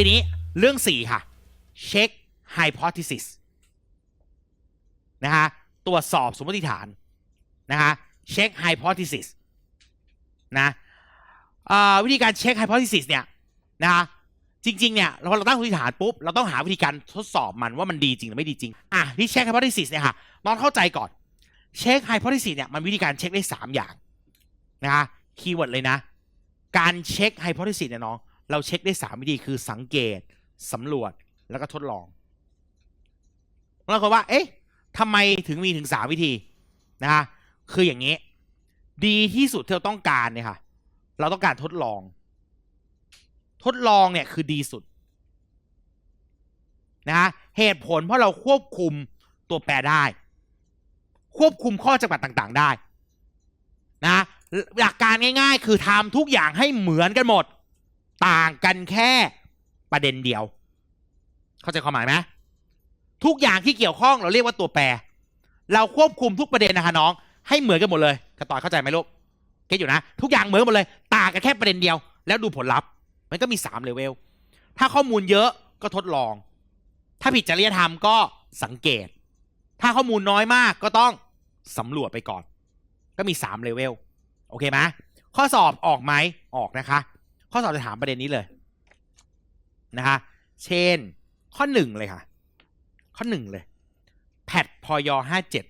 ทีนี้เรื่อง 4 ค่ะ เช็ค hypothesis นะคะตรวจสอบสมมติฐานนะคะเช็ค hypothesis นะวิธีการเช็ค hypothesis เนี่ยนะคะจริง ๆ เนี่ยเราเราตั้งสมมติฐานปุ๊บ เราต้องหาวิธีการทดสอบมันว่ามันดีจริงหรือไม่ดีจริง อะที่เช็ค hypothesis เนี่ยค่ะลองเข้าใจก่อน เช็ค hypothesis เนี่ยมันวิธีการเช็คได้ 3 อย่างนะคะคีย์เวิร์ดเลยนะ การเช็ค hypothesis เนี่ยน้อง เราเช็คได้3วิธีคือสังเกตสำรวจแล้วก็ทดลองแล้วก็ว่า เอ๊ะทำไมถึงมีถึง3วิธีนะคะคืออย่างนี้ ดีที่สุดที่เราต้องการเนี่ยค่ะ เราต้องการทดลอง ทดลองเนี่ยคือดีสุดนะเหตุผลเพราะเราควบคุมตัวแปรได้ ควบคุมข้อจำกัดต่างๆได้ นะหลักการง่าย ๆ คือทำทุกอย่างให้เหมือนกันหมด ต่างกันแค่ประเด็นเดียว เข้าใจความหมายไหมทุกอย่างที่เกี่ยวข้องเราเรียกว่าตัวแปร เราควบคุมทุกประเด็นนะคะน้อง ให้เหมือนกันหมดเลยกระต่อยเข้าใจไหมลูกเก็ตอยู่นะ ทุกอย่างเหมือนกันหมดเลย ต่างกันแค่ประเด็นเดียว แล้วดูผลลัพธ์ มันก็มีสามเลเวลถ้าข้อมูลเยอะก็ทดลอง ถ้าผิดจริยธรรมก็สังเกต ถ้าข้อมูลน้อยมากก็ต้องสำรวจไปก่อน ก็มีสามเลเวลโอเคไหมข้อสอบออกไหมออกนะคะ ข้อสอบจะถามประเด็นนี้เลยนะคะ เช่น ข้อหนึ่งเลยค่ะ ข้อหนึ่งเลย แพทพอยห้าเจ็ด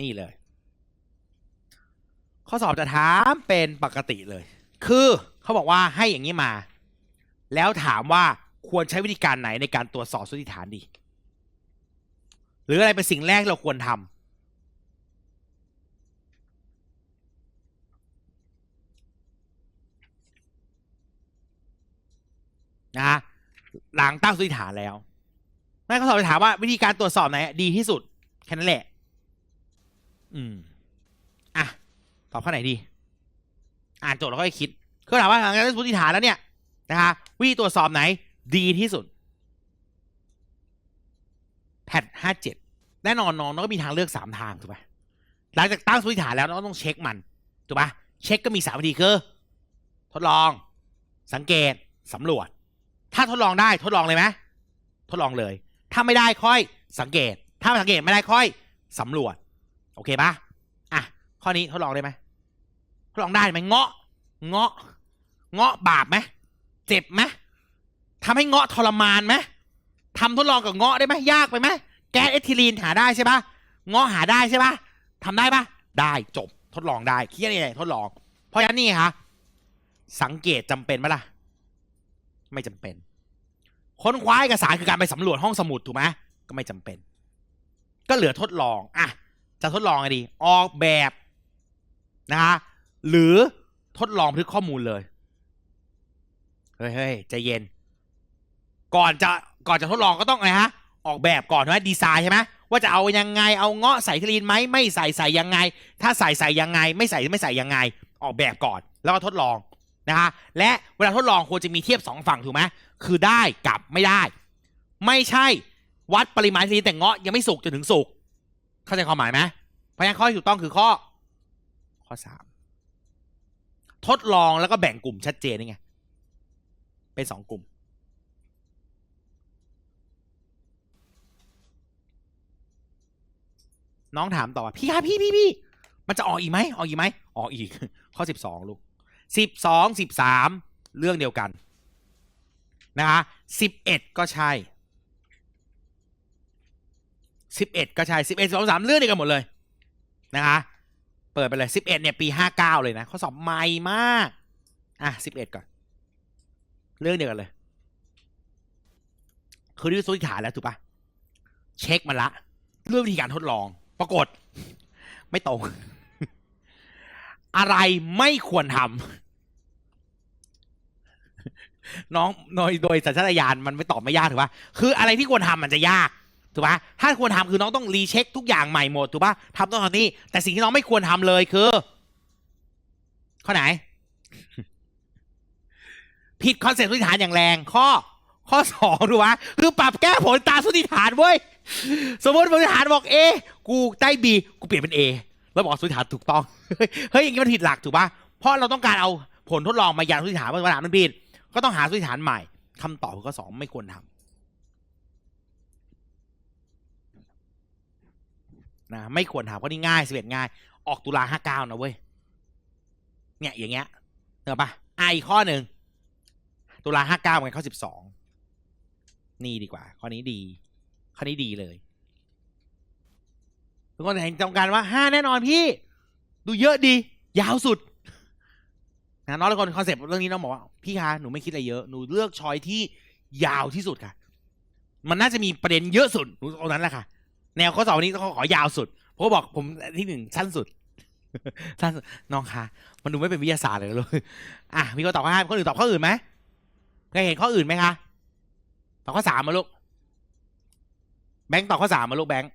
นี่เลย ข้อสอบจะถามเป็นปกติเลย คือเขาบอกว่าให้อย่างนี้มา แล้วถามว่าควรใช้วิธีการไหนในการตรวจสอบสมมติฐานดี หรืออะไรเป็นสิ่งแรกที่เราควรทำ นะ หลังตั้งสมมติฐานแล้วนั่นเขาสอบจะถามว่าวิธีการตรวจสอบไหนดีที่สุด แค่นั้นแหละ อืม อะ ตอบข้อไหนดี อ่านโจทย์แล้วค่อยคิดคือถามว่าหลังจากตั้งสมมติฐานแล้วเนี่ยนะคะวิธีตรวจสอบไหน ดีที่สุด แพทห้าเจ็ดแน่นอนน้องน้องก็มีทางเลือกสามทางถูกปะหลังจากตั้งสมมติฐานแล้วน้องต้องเช็คมันถูกปะเช็คก็มีสามวิธีคือ ทดลอง สังเกตสำรวจ ถ้าทดลองได้ทดลองเลยไหมทดลองเลย ถ้าไม่ได้ค่อยสังเกต ถ้าสังเกตไม่ได้ค่อยสำรวจ โอเคปะอะ ข้อนี้ทดลองได้ไหมทดลองได้ไหมเงาะ เงาะ เงาะบาปไหมเจ็บไหมทำให้เงาะทรมานไหมทำทดลองกับเงาะได้ไหมยากไปไหมแก๊สเอทิลีนหาได้ใช่ปะเงาะหาได้ใช่ปะทำได้ปะได้จบทดลองได้คิดยังไงทดลอง เพราะฉะนั้นนี่ค่ะสังเกตจำเป็นไหมล่ะ ไม่จำเป็น ค้นคว้าเอกสารคือการไปสำรวจห้องสมุดถูกไหมก็ไม่จำเป็น ก็เหลือทดลองอะจะทดลองไงดี ออกแบบนะคะหรือทดลองบันทึกข้อมูลเลยเฮ้ยเใจเย็น ก่อนจะก่อนจะทดลองก็ต้องไงฮะ ออกแบบก่อนใช่ไหมดีไซน์ใช่ไหมว่าจะเอายังไงเอาเงาะใส่ทลีนไหมไม่ใส่ใส่ยังไง ถ้าใส่ใส่ยังไง ไม่ใส่ไม่ใส่ยังไง ออกแบบก่อน แล้วก็ทดลอง นะคะและเวลาทดลองควรจะมีเทียบสองฝั่งถูกไหมคือได้กับไม่ได้ ไม่ใช่วัดปริมาณทีแต่เงาะยังไม่สุกจนถึงสุกเข้าใจความหมายไหมเพราะฉะนั้นข้อที่ถูกต้องคือข้อ ข้อสามทดลองแล้วก็แบ่งกลุ่มชัดเจนนี่ไงเป็นสองกลุ่ม น้องถามต่อว่าพี่ครับพี่พี่พี่มันจะออกอีกไหมออกอีกไหมออกอีก ข้อสิบสองลูก สิบสองสิบสามเรื่องเดียวกันนะคะสิบเอ็ดก็ใช่สิบเอ็ดก็ใช่สิบเอ็ดสองสามเรื่องเดียวกันหมดเลยนะคะเปิดไปเลยสิบเอ็ดเนี่ยปีห้าเก้าเลยนะข้อสอบใหม่มากอะสิบเอ็ดก่อน เรื่องเดียวกันเลยคือด้วยสุติฐานแล้วถูกปะเช็คมาละ เรื่องวิธีการทดลอง ปรากฏ ไม่ตรง อะไรไม่ควรทำน้องโดยโดยสัญชาตญาณมันไม่ตอบไม่ยากถูกปะคืออะไรที่ควรทำมันจะยากถูกปะถ้าควรทำคือน้องต้องรีเช็คทุกอย่างใหม่หมดถูกปะทำต้องทำนี่แต่สิ่งที่น้องไม่ควรทำเลยคือข้อไหน ผิดคอนเซ็ปต์สุติฐานอย่างแรง ข้อ ข้อสองดูวะคือปรับแก้ผลตามสุติฐานเว้ยสมมติสุติฐานบอกเอกูได้บีกูเปลี่ยนเป็นเอ แล้วบอกสมมติฐานถูกต้อง เฮ้ยอย่างนี้มันผิดหลักถูกปะเพราะเราต้องการเอาผลทดลองมายันสมมติฐานว่าสนามมันผิดก็ต้องหาสมมติฐานใหม่คำตอบคือข้อสองไม่ควรทำนะไม่ควรทำข้อนี้ง่ายสิบเอ็ดง่าย ออกตุลาห้าเก้านะเว้ยเนี่ยอย่างเงี้ยเห็นปะอะอีกข้อหนึ่งตุลาห้าเก้าเป็นข้อสิบสองนี่ดีกว่า ข้อนี้ดี ข้อนี้ดีเลย ทุกคนเห็นตรงกันว่าห้าแน่นอนพี่ ดูเยอะดี ยาวสุดนะน้องทุกคนคอนเซปต์เรื่องนี้น้องบอกว่าพี่คะหนูไม่คิดอะไรเยอะหนูเลือกช้อยที่ยาวที่สุดค่ะ มันน่าจะมีประเด็นเยอะสุดหนูเอานั้นแหละค่ะ แนวข้อสอบวันนี้ต้องขอยาวสุดเพราะบอกผมที่หนึ่งสั้นสุดสั้นน้องคะมันดูไม่เป็นวิทยาศาสตร์เลยลูกอะมีคนตอบข้อห้าคนอื่นตอบข้ออื่นไหมเคยเห็นข้ออื่นไหมคะตอบข้อสามมาลูกแบงค์ตอบข้อสามมาลูกแบงค์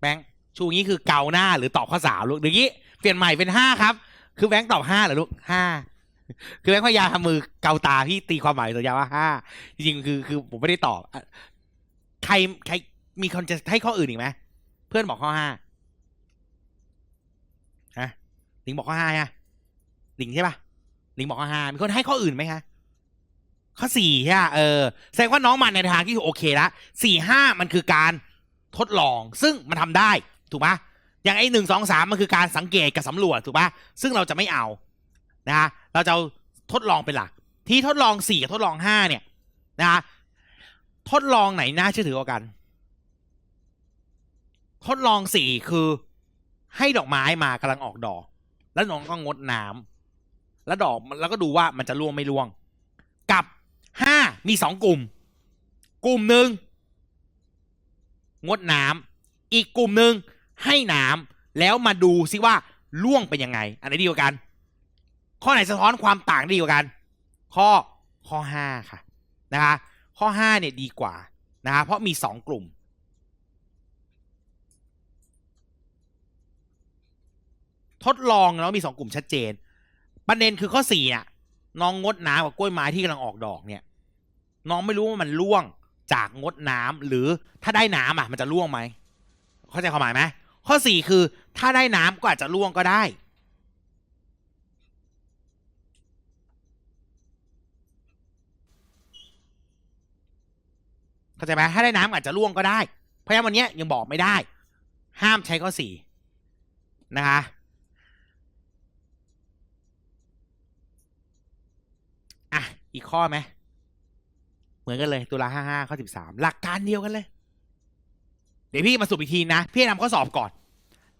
แบงค์ ชูงี้คือเกาหน้าหรือตอบข้อสามลูกเดี๋ยวนี้เปลี่ยนใหม่เป็นห้าครับ คือแบงค์ตอบห้าเหรอลูกห้าคือแบงค์พยายามทำมือเกาตาพี่ตีความหมายสัญญาว่าห้าจริงๆคือคือผมไม่ได้ตอบใครใครมีคนจะให้ข้ออื่นอีกไหมเพื่อนบอกข้อห้าฮะลิงบอกข้อห้าฮะลิงใช่ปะลิงบอกข้อห้ามีคนให้ข้ออื่นไหมคะข้อสี่ใช่ปะเออแสดงว่าน้องมันในทางที่โอเคละสี่ห้ามันคือการทดลอง ซึ่งมันทำได้ ถูกปะอย่างไอ้หนึ่งสองสามมันคือการสังเกตกับสำรวจถูกปะซึ่งเราจะไม่เอานะฮะเราจะทดลองเป็นหลัก ที่ทดลองสี่กับทดลองห้าเนี่ยนะฮะทดลองไหนน่าเชื่อถือกว่ากัน ทดลองสี่คือให้ดอกไม้มากำลังออกดอก แล้วน้องก็งดน้ำแล้วดอกแล้วก็ดูว่ามันจะร่วงไม่ร่วง กับห้ามีสองกลุ่ม กลุ่มหนึ่งงดน้ำอีกกลุ่มหนึ่ง ให้น้ำแล้วมาดูซิว่าล่วงเป็นยังไง อันไหนดีกว่ากัน ข้อไหนสะท้อนความต่างดีกว่ากัน ข้อข้อห้าค่ะนะคะข้อห้าเนี่ยดีกว่านะคะเพราะมีสองกลุ่มทดลองแล้วมีสองกลุ่มชัดเจน ประเด็นคือข้อสี่นี่ยน้องงดน้ำกับกล้วยไม้ที่กำลังออกดอกเนี่ย น้องไม่รู้ว่ามันร่วงจากงดน้ำหรือถ้าได้น้ำอะ มันจะร่วงไหมเข้าใจความหมายไหม ข้อสี่คือ ถ้าได้น้ำก็อาจจะร่วงก็ได้ เข้าใจไหมถ้าได้น้ำอาจจะร่วงก็ได้ เพราะฉะนั้นวันนี้ยยังบอกไม่ได้ ห้ามใช้ข้อสี่นะคะอะ อีกข้อไหมเหมือนกันเลยตุลาห้าห้าข้อสิบสามหลักการเดียวกันเลย เดี๋ยวพี่มาสรุปอีกทีนะ พี่นำข้อสอบก่อน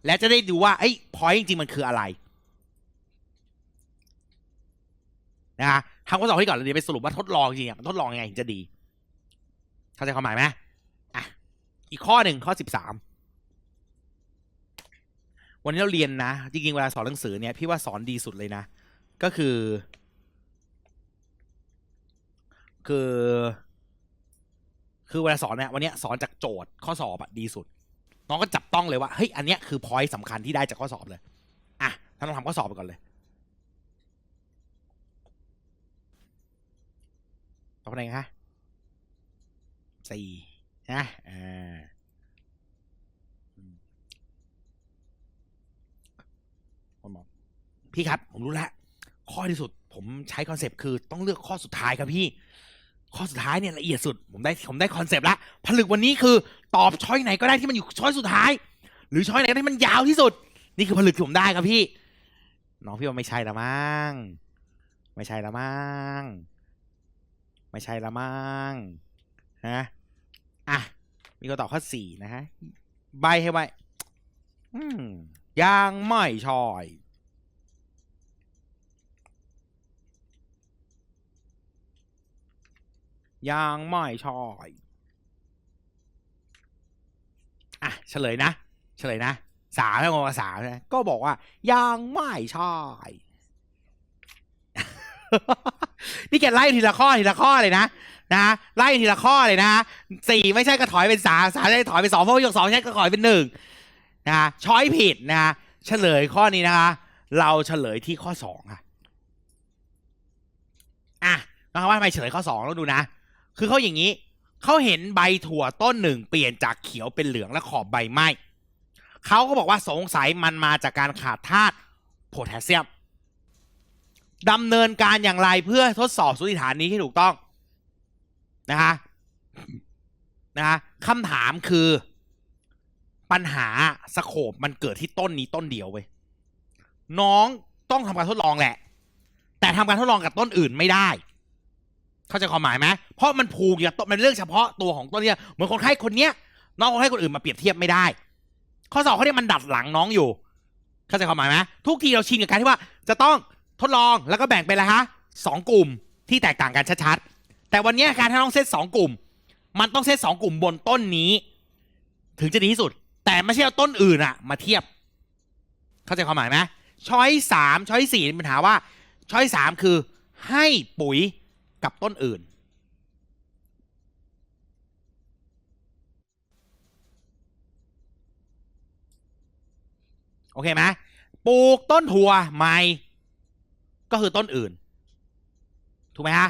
แล้วจะได้ดูว่าไอ้พอยจริงๆมันคืออะไรนะฮะทำข้อสอบให้ก่อนแล้วเดี๋ยวไปสรุปว่าทดลองจริงๆมันทดลองยังไงถึงจะดี เข้าใจความหมายไหมอะอีกข้อหนึ่งข้อสิบสามวันนี้เราเรียนนะ จริงๆเวลาสอนหนังสือเนี่ยพี่ว่าสอนดีสุดเลยนะ ก็คือ คือ คือเวลาสอนเนี่ยวันนี้สอนจากโจทย์ข้อสอบอะดีสุด น้องก็จับต้องเลยว่าเฮ้ยอันเนี้ยคือพอยต์สำคัญที่ได้จากข้อสอบเลยอะท่านลองทำข้อสอบไปก่อนเลยตอบอะไรคะสี่นะอ่าผมบอกพี่ครับ ผมรู้แล้วข้อที่สุด ผมใช้คอนเซปต์คือต้องเลือกข้อสุดท้ายครับพี่ ข้อสุดท้ายเนี่ยละเอียดสุด ผมได้ผมได้คอนเซปต์ละผลึกวันนี้คือตอบช้อยไหนก็ได้ที่มันอยู่ช้อยสุดท้าย หรือช้อยไหนก็ได้ที่มันยาวที่สุด นี่คือผลึกที่ผมได้ครับพี่ น้องพี่ว่าไม่ใช่ละมั้งไม่ใช่ละมั้งไม่ใช่ละมั้งฮะอะมีคนตอบข้อสี่นะฮะใบให้ไว้อืมยังไม่ชอย ยังไม่ชอยอะเฉลยนะ เฉลยนะสามให้งงสามนะก็บอกว่า ยังไม่ใช่นี่แกไล่ทีละข้อทีละข้อเลยนะนะไล่ทีละข้อเลยนะสี่ไม่ใช่ก็ถอยเป็นสามสามได้ถอยเป็นสองเพราะว่ายกสองใช่ก็ถอยเป็นหนึ่งนะช้อยผิดนะเฉลยข้อนี้นะคะ เราเฉลยที่ข้อสองค่ะอะนะครับว่าทำไมเฉลยข้อสองต้องดูนะ คือเขาอย่างนี้ เขาเห็นใบถั่วต้นหนึ่งเปลี่ยนจากเขียวเป็นเหลืองและขอบใบไหม้เขาก็บอกว่าสงสัยมันมาจากการขาดธาตุโพแทสเซียมดำเนินการอย่างไรเพื่อทดสอบสมมติฐานนี้ให้ถูกต้องนะคะนะคะคำถามคือปัญหาสโคปมันเกิดที่ต้นนี้ต้นเดียวเว้ยน้องต้องทำการทดลองแหละ แต่ทำการทดลองกับต้นอื่นไม่ได้ เข้าใจความหมายไหมเพราะมันผูกอย่างต้นมันเรื่องเฉพาะตัวของต้นเนี้ยเหมือนคนไข้คนเนี้ยน้องคนไข้คนอื่นมาเปรียบเทียบไม่ได้ ข้อสอบเขาเนี่ยมันดัดหลังน้องอยู่ เข้าใจความหมายไหมทุกทีเราชินกับการที่ว่าจะต้องทดลองแล้วก็แบ่งเป็นอะไรฮะสองกลุ่มที่แตกต่างกันชัดๆ แต่วันนี้การที่ต้องเซตสองกลุ่ม มันต้องเซตสองกลุ่มบนต้นนี้ ถึงจะดีที่สุด แต่ไม่ใช่เอาต้นอื่นอะมาเทียบ เข้าใจความหมายไหมช้อยสามช้อยสี่ปัญหาว่าช้อยสามคือให้ปุ๋ย กับต้นอื่น โอเคไหมปลูกต้นถั่วใหม่ ก็คือต้นอื่น ถูกไหมฮะ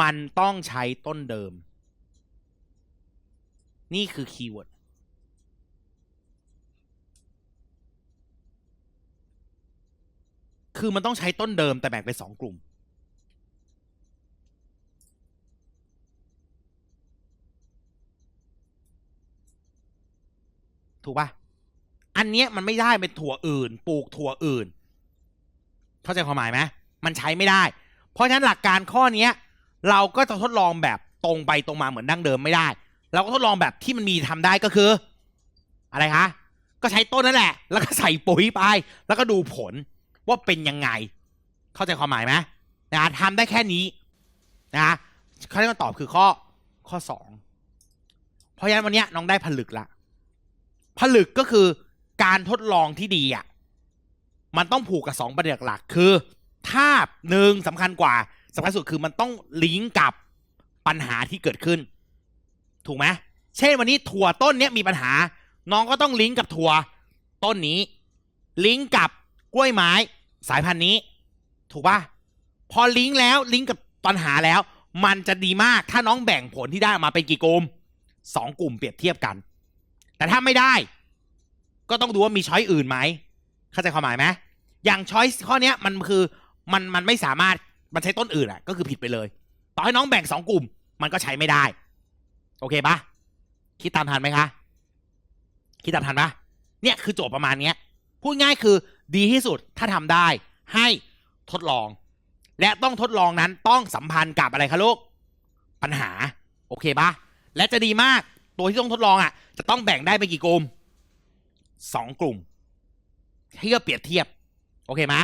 มันต้องใช้ต้นเดิม นี่คือคีย์เวิร์ดคือมันต้องใช้ต้นเดิมแต่แบ่งเป็นสองกลุ่ม ถูกปะอันเนี้ยมันไม่ได้เป็นถั่วอื่น ปลูกถั่วอื่น เข้าใจความหมายไหมมันใช้ไม่ได้ เพราะฉะนั้นหลักการข้อเนี้ย เราก็จะทดลองแบบตรงไปตรงมาเหมือนดั้งเดิมไม่ได้ เราก็ทดลองแบบที่มันมีทำได้ก็คือ อะไรคะก็ใช้ต้นนั่นแหละ แล้วก็ใส่ปุ๋ยไป แล้วก็ดูผลว่าเป็นยังไง เข้าใจความหมายไหมนะทำได้แค่นี้นะเขาที่คำตอบคือข้อข้อสองเพราะฉะนั้นวันนี้น้องได้ผลึกละ ผลึกก็คือการทดลองที่ดีอะมันต้องผูกกับสองประเด็นหลักคือ ถ้าหนึ่งสำคัญกว่าสำคัญสุดคือมันต้องลิงก์กับปัญหาที่เกิดขึ้น ถูกไหมเช่นวันนี้ถั่วต้นเนี้ยมีปัญหา น้องก็ต้องลิงก์กับถั่วต้นนี้ ลิงก์กับกล้วยไม้สายพันธุ์นี้ ถูกปะพอลิงก์แล้วลิงก์กับปัญหาแล้ว มันจะดีมากถ้าน้องแบ่งผลที่ได้ออกมาเป็นกี่กลุ่มสองกลุ่มเปรียบเทียบกัน แต่ถ้าไม่ได้ ก็ต้องดูว่ามีช้อยอื่นไหมเข้าใจความหมายไหมอย่างช้อยข้อเนี้ยมันคือมันมันไม่สามารถมันใช้ต้นอื่นอะ ก็คือผิดไปเลย ต่อให้น้องแบ่งสองกลุ่ม มันก็ใช้ไม่ได้ โอเคปะคิดตามทันไหมคะ คิดตามทันปะเนี่ยคือโจทย์ประมาณเนี้ยพูดง่ายคือดีที่สุดถ้าทำได้ให้ทดลอง และต้องทดลองนั้นต้องสัมพันธ์กับอะไรคะลูกปัญหา โอเคปะและจะดีมาก ตัวที่ต้องทดลองอะ จะต้องแบ่งได้ไปกี่กลุ่มสองกลุ่มให้ก็เปรียบเทียบ โอเคไหม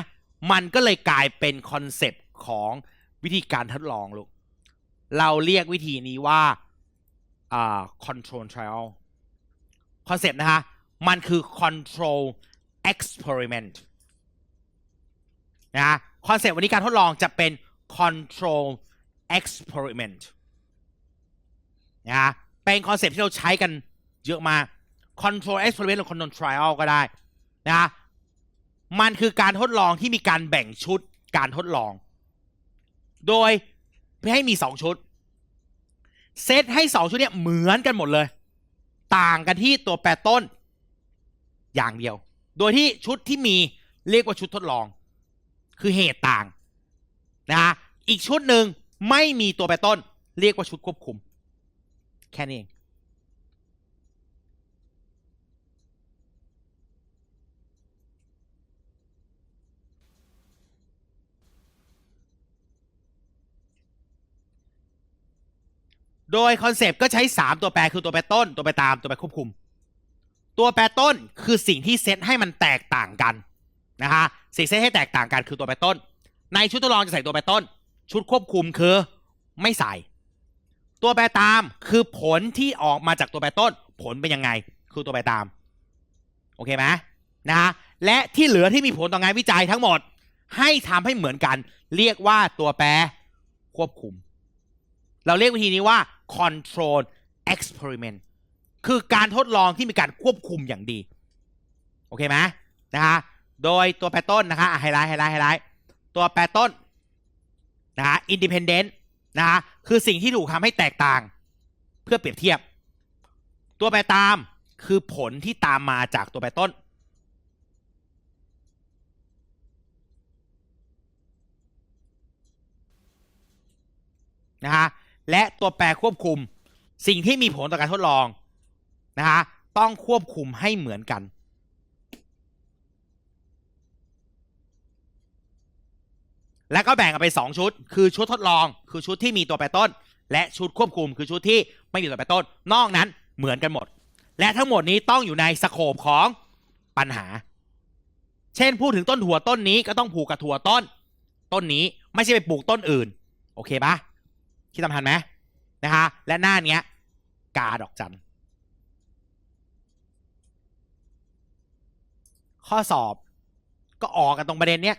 มันก็เลยกลายเป็นคอนเซปต์ของวิธีการทดลองลูก เราเรียกวิธีนี้ว่าอ่า control trial คอนเซปต์นะคะ มันคือ control experiment นะคอนเซปต์วันนี้การทดลองจะเป็น control experiment นะ เป็นคอนเซปที่เราใช้กันเยอะมาก control experiment หรือ control trial ก็ได้นะมันคือการทดลองที่มีการแบ่งชุดการทดลอง โดยให้มีสองชุด เซตให้สองชุดเนี่ยเหมือนกันหมดเลย ต่างกันที่ตัวแปรต้น อย่างเดียว โดยที่ชุดที่มีเรียกว่าชุดทดลอง คือเหตุต่างนะอีกชุดหนึ่งไม่มีตัวแปรต้น เรียกว่าชุดควบคุม แค่นี้เองโดยคอนเซปต์ก็ใช้ 3 ตัวแปรคือตัวแปรต้น ตัวแปรตามตัวแปรควบคุม ตัวแปรต้นคือสิ่งที่เซตให้มันแตกต่างกันนะคะสิ่งเซตให้แตกต่างกันคือตัวแปรต้น ในชุดทดลองจะใส่ตัวแปรต้น ชุดควบคุมคือไม่ใส่ ตัวแปรตามคือผลที่ออกมาจากตัวแปรต้น ผลเป็นยังไง คือตัวแปรตาม โอเคไหมนะ และที่เหลือที่มีผลต่องานวิจัยทั้งหมด ให้ทำให้เหมือนกัน เรียกว่าตัวแปรควบคุม เราเรียกวิธีนี้ว่า control experiment คือการทดลองที่มีการควบคุมอย่างดี โอเคไหมนะฮะโดยตัวแปรต้นนะคะไฮไลท์ไฮไลท์ไฮไลท์ตัวแปรต้นนะฮะ independent นะฮะ คือสิ่งที่ถูกทำให้แตกต่าง เพื่อเปรียบเทียบ ตัวแปรตามคือผลที่ตามมาจากตัวแปรต้น นะฮะและตัวแปรควบคุม สิ่งที่มีผลต่อการทดลองนะฮะต้องควบคุมให้เหมือนกัน แล้วก็แบ่งออกเป็นสองชุด คือชุดทดลอง คือชุดที่มีตัวแปรต้น และชุดควบคุมคือชุดที่ไม่มีตัวแปรต้น นอกนั้นเหมือนกันหมด และทั้งหมดนี้ต้องอยู่ในสโคปของปัญหา เช่นพูดถึงต้นถั่วต้นนี้ก็ต้องผูกกับถั่วต้น ต้นนี้ไม่ใช่ไปปลูกต้นอื่น โอเคปะคิดตามทันไหมนะฮะและหน้าเนี้ย กาดอกจันข้อสอบก็ออกกันตรงประเด็นเนี้ย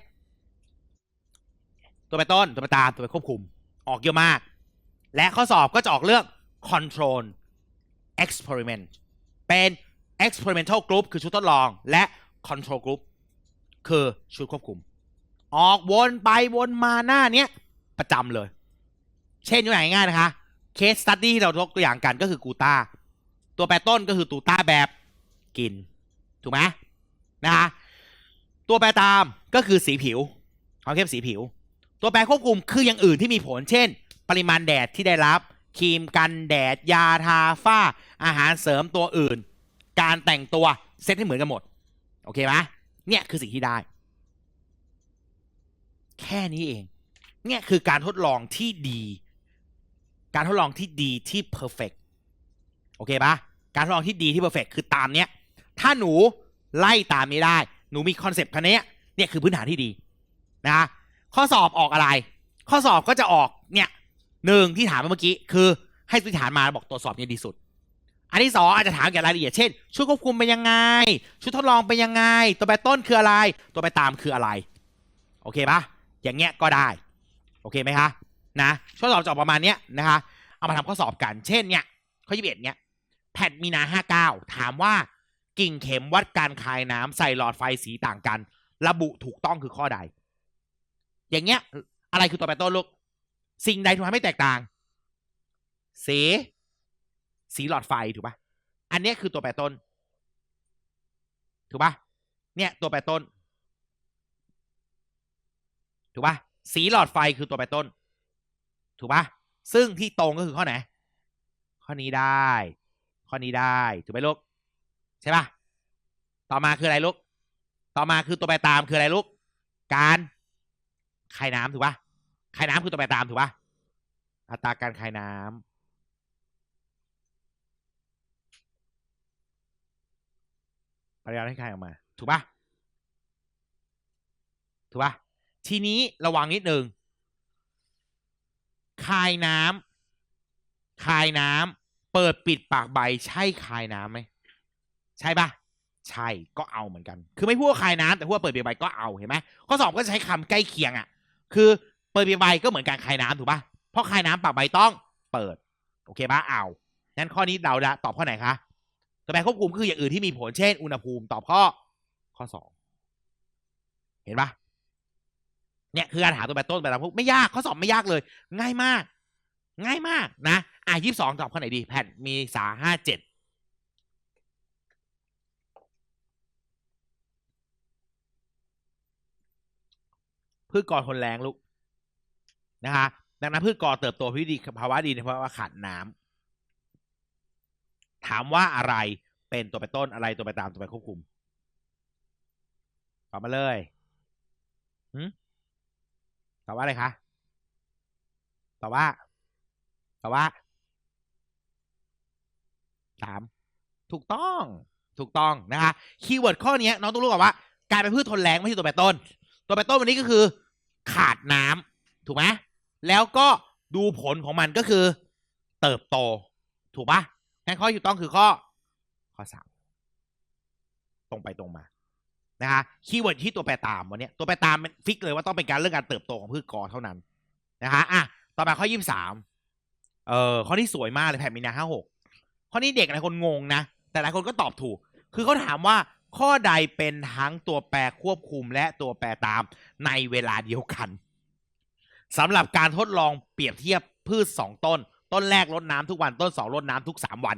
ตัวไปต้น ตัวไปตาม ตัวไปควบคุม ออกเยอะมาก และข้อสอบก็จะออกเรื่อง control experiment เป็น experimental group คือชุดทดลอง และ control group คือชุดควบคุม ออกวนไปวนมาหน้าเนี้ย ประจำเลย เช่นตัวอย่างง่ายนะคะ case study ที่เรายกตัวอย่างกันก็คือกูตาตัวแปรต้นก็คือตูต้าแบบกิน ถูกไหมนะคะตัวแปรตามก็คือสีผิวความเข้มสีผิว ตัวแปรควบคุมคืออย่างอื่นที่มีผล เช่น ปริมาณแดดที่ได้รับครีมกันแดด ยาทาฝ้า อาหารเสริมตัวอื่น การแต่งตัวเซตให้เหมือนกันหมด โอเคไหมเนี่ยคือสิ่งที่ได้ แค่นี้เอง เนี่ยคือการทดลองที่ดี การทดลองที่ดีที่ perfect โอเคปะการทดลองที่ดีที่ perfect คือตามเนี้ย ถ้าหนูไล่ตามนี้ได้ หนูมีคอนเซปต์คันนี้เนี่ยคือพื้นฐานที่ดีนะ ข้อสอบออกอะไร ข้อสอบก็จะออกเนี่ยหนึ่งที่ถามไปเมื่อกี้คือให้พื้นฐานมาบอกตรวจสอบเนี่ยดีสุด อันที่สองอาจจะถามเกี่ยวกับรายละเอียดเช่น ชุดควบคุมเป็นยังไง ชุดทดลองเป็นยังไง ตัวแปรต้นคืออะไร ตัวแปรตามคืออะไร โอเคปะอย่างเงี้ยก็ได้ โอเคไหมคะ นะข้อสอบจะออกประมาณเนี้ยนะคะ เอามาทำข้อสอบกัน เช่นเนี่ยข้อยี่สิบเอ็ดเนี้ยแผ่นมีนาห้าเก้าถามว่ากิ่งเข็มวัดการคายน้ำใส่หลอดไฟสีต่างกัน ระบุถูกต้องคือข้อใด อย่างเงี้ย อะไรคือตัวแปรต้นลูก สิ่งใดทำให้แตกต่าง สี สีหลอดไฟถูกปะอันนี้คือตัวแปรต้น ถูกปะเนี่ย ตัวแปรต้น ถูกปะสีหลอดไฟคือตัวแปรต้น ถูกปะซึ่งที่ตรงก็คือข้อไหน ข้อนี้ได้ ข้อนี้ได้ ถูกไหมลูก ใช่ปะต่อมาคืออะไรลูก ต่อมาคือตัวแปรตามคืออะไรลูก การ คายน้ำถูกปะคายน้ำคือตัวแปรตามถูกปะอัตราการคายน้ำปริมาณที่คายออกมา ถูกปะถูกปะทีนี้ระวังนิดนึงคายน้ำคายน้ำเปิดปิดปากใบใช่คายน้ำไหมใช่ปะใช่ก็เอาเหมือนกัน คือไม่พูดว่าคายน้ำแต่พูดว่าเปิดปิดใบก็เอาเห็นไหมข้อสอบก็จะใช้คำใกล้เคียงอะ คือเปิดปิดใบก็เหมือนการคายน้ำถูกปะเพราะคายน้ำปากใบต้องเปิด โอเคปะเอางั้นข้อนี้เดาละตอบข้อไหนคะตัวแปรควบคุมคืออย่างอื่นที่มีผลเช่น อุณหภูมิตอบข้อข้อสองเห็นปะเนี่ยคือการหาตัวแปรต้นแปราพวกไม่ยากข้อสอบไม่ยากเลย ง่ายมาก ง่ายมากนะอะยี่สิบสองตอบข้อไหนดี แผ่นมีสาห้าเจ็ด พืชกรทนแรงลูกนะคะดังนั้นพืชกรเติบโตพิดีภาวะดีในภาวะขาดน้ำถามว่าอะไรเป็นตัวไปต้นอะไรตัวไปตามตัวไปควบคุมตอบมาเลยหืมตอบว่าอะไรคะตอบว่าตอบว่าสามถูกต้อง ถูกต้องนะคะ คีย์เวิร์ดข้อนี้น้องต้องรู้ก่อนว่า การเป็นพืชทนแรงไม่ใช่ตัวแปรต้น ตัวแปรต้นวันนี้ก็คือ ขาดน้ำถูกไหมแล้วก็ดูผลของมันก็คือ เติบโต ถูกปะงั้นข้อที่ถูกต้องคือข้อ ข้อสามตรงไปตรงมานะคะคีย์เวิร์ดที่ตัวแปรตามวันนี้ตัวแปรตามมันฟิกเลยว่าต้องเป็นการเรื่องการเติบโตของพืชกอเท่านั้นนะคะอะต่อมาข้อยี่สิบสามเอ่อข้อที่สวยมากเลยแผ่นมีนาห้าหกข้อนี้เด็กหลายคนงงนะแต่หลายคนก็ตอบถูก คือเขาถามว่า ข้อใดเป็นทั้งตัวแปรควบคุมและตัวแปรตามในเวลาเดียวกันสำหรับการทดลองเปรียบเทียบพืชสองต้น ต้นแรกรดน้ำทุกวันต้นสองรดน้ำทุกสามวัน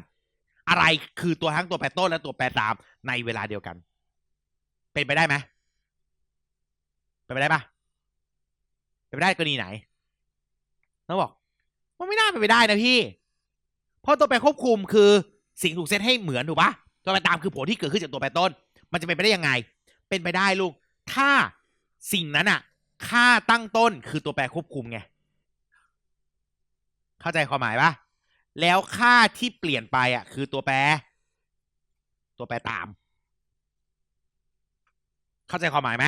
อะไรคือตัวทั้งตัวแปรต้นและตัวแปรตามในเวลาเดียวกัน เป็นไปได้ไหมเป็นไปได้ปะเป็นไปได้กรณีไหนน้องบอกว่าไม่น่าเป็นไปได้นะพี่ เพราะตัวแปรควบคุมคือสิ่งถูกเซตให้เหมือนถูกปะตัวแปรตามคือผลที่เกิดขึ้นจากตัวแปรต้น มันจะเป็นไปได้ยังไง เป็นไปได้ลูก ถ้าสิ่งนั้นอะค่าตั้งต้นคือตัวแปรควบคุมไง เข้าใจความหมายปะแล้วค่าที่เปลี่ยนไปอะคือตัวแปร ตัวแปรตาม เข้าใจความหมายไหม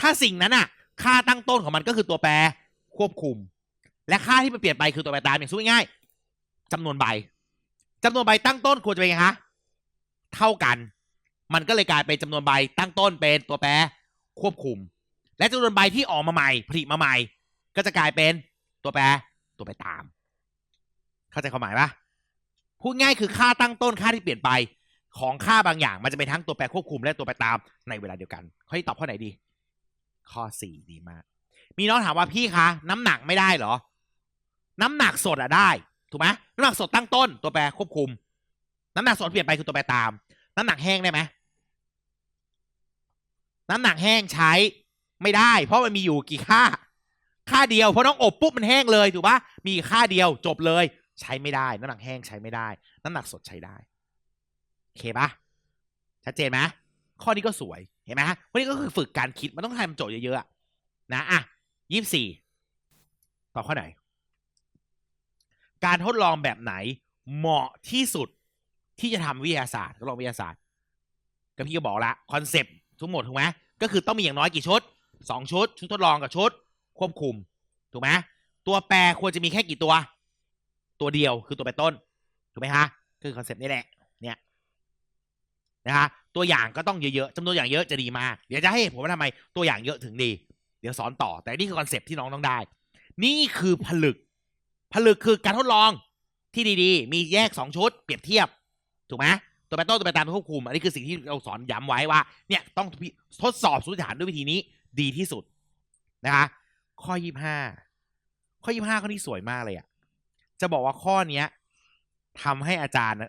ถ้าสิ่งนั้นอะค่าตั้งต้นของมันก็คือตัวแปรควบคุม และค่าที่มันเปลี่ยนไปคือตัวแปรตามอย่างสู้ง่ายจำนวนใบจำนวนใบตั้งต้นควรจะเป็นไงคะ เท่ากัน มันก็เลยกลายเป็นจำนวนใบตั้งต้นเป็นตัวแปรควบคุม และจำนวนใบที่ออกมาใหม่ผลิตมาใหม่ ก็จะกลายเป็นตัวแปรตัวแปรตาม เข้าใจความหมายปะพูดง่ายคือค่าตั้งต้นค่าที่เปลี่ยนไปของค่าบางอย่าง มันจะเป็นทั้งตัวแปรควบคุมและตัวแปรตามในเวลาเดียวกันข้อที่ตอบข้อไหนดี ข้อสี่ดีมาก มีน้องถามว่าพี่คะ น้ำหนักไม่ได้เหรอ น้ำหนักสดอะได้ ถูกไหมน้ำหนักสดตั้งต้นตัวแปรควบคุม น้ำหนักสดเปลี่ยนไปคือตัวแปรตาม น้ำหนักแห้งได้ไหมน้ำหนักแห้งใช้ไม่ได้ เพราะมันมีอยู่กี่ค่า ค่าเดียวเพราะน้องอบปุ๊บมันแห้งเลยถูกปะมีค่าเดียวจบเลย ใช้ไม่ได้ น้ำหนักแห้งใช้ไม่ได้ น้ำหนักสดใช้ได้โอเคปะชัดเจนไหมข้อนี้ก็สวยเห็นไหมฮะวันนี้ก็คือฝึกการคิดมันต้องทำโจทย์เยอะๆนะอะยี่สิบสี่ตอบข้อไหน การทดลองแบบไหนเหมาะที่สุด ที่จะทำวิทยาศาสตร์ทดลองวิทยาศาสตร์ ก็พี่ก็บอกละคอนเซปต์ทั้งหมดถูกไหมก็คือต้องมีอย่างน้อยกี่ชุดสองชุด ชุดทดลองกับชุด ควบคุมถูกไหมตัวแปรควรจะมีแค่กี่ตัว ตัวเดียวคือตัวแปรต้นถูกไหมฮะคือคอนเซปต์นี่แหละเนี่ยนะฮะตัวอย่างก็ต้องเยอะๆจำนวนอย่างเยอะจะดีมากเดี๋ยวจะให้ผมว่าทำไมตัวอย่างเยอะถึงดี เดี๋ยวสอนต่อ แต่นี่คือคอนเซปต์ที่น้องต้องได้ นี่คือผลึก ผลึกคือการทดลองที่ดีๆ มีแยกสองชุด เปรียบเทียบ ถูกไหมตัวแปรต้นตัวแปรตามตัวควบคุม อันนี้คือสิ่งที่เราสอนย้ำไว้ว่า เนี่ยต้องทดสอบสมมติฐานด้วยวิธีนี้ดีที่สุดนะคะข้อยี่ห้าข้อยี่ห้าข้อนี้สวยมากเลยอะจะบอกว่าข้อเนี้ยทำให้อาจารย์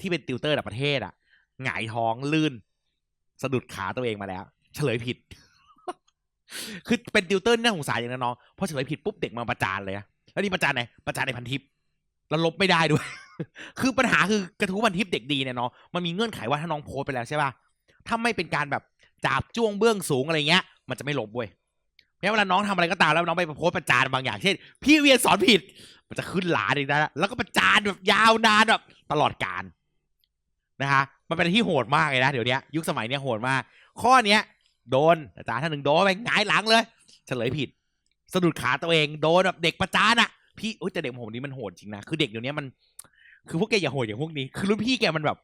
ที่เป็นติวเตอร์ระดับประเทศอะหงายท้องลื่น สะดุดขาตัวเองมาแล้ว เฉลยผิด คือเป็นติวเตอร์นี่าสงสารอย่างนั้นน้องพอเฉลยผิดปุ๊บเด็กมาประจานเลยอะแล้วนี่ประจานไหนประจานในพันทิป แล้วลบไม่ได้ด้วย คือปัญหาคือกระทู้พันทิปเด็กดีเนี่ยเนาะมันมีเงื่อนไขว่าถ้าน้องโพสไปแล้วใช่ป่ะถ้าไม่เป็นการแบบจับจ้วงเบื้องสูงอะไรเงี้ย มันจะไม่ลบเว้ยเพราะเวลาน้องทำอะไรก็ตามแล้วน้องไปโพสประจานบางอย่างเช่น พี่เวียนสอนผิด มันจะขึ้นหลาอีกนะแล้วก็ประจานแบบยาวนานแบบตลอดการนะฮะมันเป็นที่โหดมากเลยนะเดี๋ยวนี้ยุคสมัยเนี้ยโหดมาก ข้อเนี้ย โดนอาจารย์ท่านหนึ่งโดนไปหงายหลังเลย เฉลยผิดสะดุดขาตัวเองโดนแบบเด็กประจานอะ พี่โอ้ยแต่เด็กผมนี้มันโหดจริงนะคือเด็กเดี๋ยวนี้มัน คือพวกแกอย่าโหดอย่างพวกนี้คือรุ่นพี่แกมันแบบ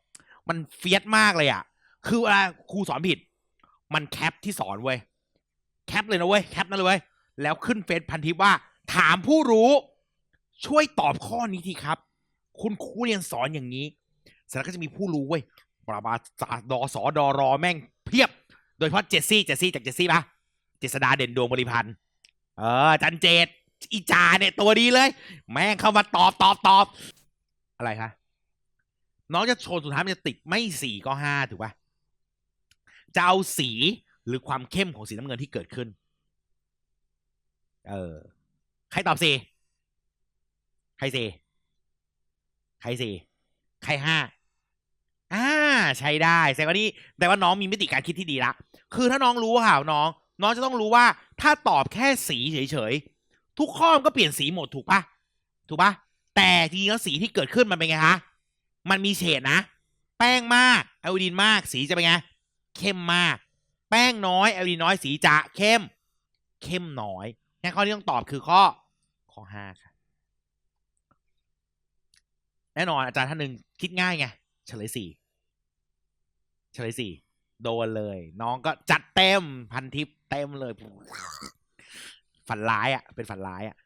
มันเฟียสมากเลยอะคือเวลาครูสอนผิด มันแคปที่สอนเว้ยแคปเลยนะเว้ยแคปนั่นเลยเว้ยแล้วขึ้นเฟซพันทิปว่า ถามผู้รู้ ช่วยตอบข้อนี้ทีครับ คุณครูเรียนสอนอย่างนี้เสร็จแล้วก็จะมีผู้รู้เว้ยปราบาศาดอสอดอรอแม่งเพียบ โดยเฉพาะเจสซี่ เจสซี่จากเจสซี่ปะเจษดาเด่นดวงบริพันธ์ เออ จันเจต อีจาเนี่ยตัวดีเลย แม่งเข้ามาตอบตอบตอบอะไรคะน้องจะโชว์สุดท้ายมันจะติดไม่สี่ก็ห้าถูกปะจะเอาสีหรือความเข้มของสีน้ำเงินที่เกิดขึ้น เออ ใครตอบสี่ใครสี่ใครสี่ใครห้าอ่าใช้ได้แสดงว่านี่แต่ว่าน้องมีมิติการคิดที่ดีละ คือถ้าน้องรู้ค่ะน้อง น้องจะต้องรู้ว่า ถ้าตอบแค่สีเฉยๆ ทุกข้อมันก็เปลี่ยนสีหมดถูกปะถูกปะแต่จริงๆแล้วสีที่เกิดขึ้นมันเป็นไงคะมันมีเฉดนะ แป้งมากไอโอดีนมากสีจะเป็นไงเข้มมาก แป้งน้อยไอโอดีนน้อยสีจะเข้ม เข้มน้อยงั้นข้อที่ต้องตอบคือข้อข้อห้าค่ะแน่นอนอาจารย์ท่านหนึ่งคิดง่ายไงเฉลยสี่เฉลยสี่โดนเลย น้องก็จัดเต็มพันทิปเต็มเลย ฝันร้ายอะเป็นฝันร้ายอะ